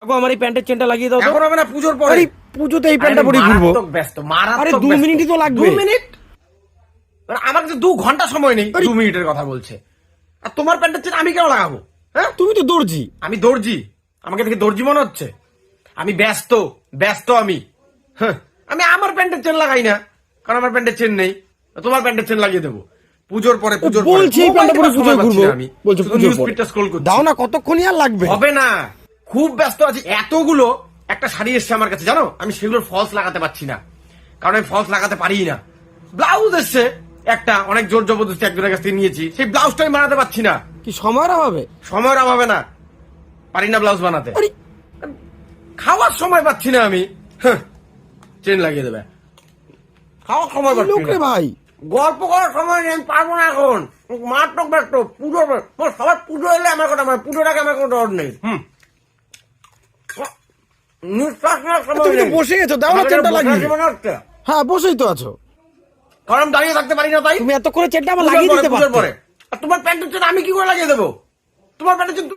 কাকু আমার এই প্যান্টের চেনটা লাগিয়ে দাও এখন হবে না পুজোর পরে। আরে পুজোতে এই প্যান্টটা পরে ঘুরবো। ব্যস্ত মারাত্মক আরে দু ব্যস্ত। মিনিটই তো লাগবে। দু মিনিট মানে আমার কাছে দু ঘণ্টা সময় নেই আরে- দু মিনিটের কথা বলছে। আর তোমার প্যান্টের চেন আমি কেন লাগাবো? হ্যাঁ? তুমি তো দর্জি। আমি দর্জি। আমাকে দেখে দর্জি মনে হচ্ছে? আমি ব্যস্ত ব্যস্ত আমি। হ্যাঁ? আমি আমার প্যান্টের চেন লাগাই না কারণ আমার প্যান্টের চেন নেই। তোমার প্যান্টের চেন লাগিয়ে দেবো। পুজোর পরে পুজোর পরে। বলছি পরে পুজো ঘুরবো? আমি? বলছো পুজোর পরে। করছি। দাও না কতক্ষণই আর লাগবে? হবে না। খুব ব্যস্ত আছি। এতগুলো একটা শাড়ি এসছে আমার কাছে জানো? আমি সেগুলোর ফলস লাগাতে পারছি না। কারণ আমি ফলস লাগাতে পারি না। ব্লাউজ এসছে একটা অনেক জোর জবরদস্তি একজনের কাছ থেকে নিয়েছি। সেই ব্লাউজটা আমি বানাতে পারছি না। কি সময়ের অভাবে? সময়ের অভাবে না। পারি না ব্লাউজ বানাতে। খাওয়ার সময় পাচ্ছি না আমি। হ্যাঁ, চেন লাগিয়ে দেবে। খাওয়ার সময় পাচ্ছি না। ভাই? গল্প করার সময় নেই আমি পারব না এখন। মারাত্মক ব্যস্ত পুজো সবার পুজো এলে আমার কথা পুজোর আগে আমার কোনো ডর নেই। হুম। তুমি তো বসে গেছো, দাও না চেনটা লাগিয়ে। হ্যাঁ বসেই তো আছো। কারণ দাঁড়িয়ে থাকতে পারি না তাই তুমি এত করে চেনটা আমার লাগিয়ে দিতে তোমার প্যান্টের আমি কি করে লাগিয়ে দেবো? তোমার প্যান্টের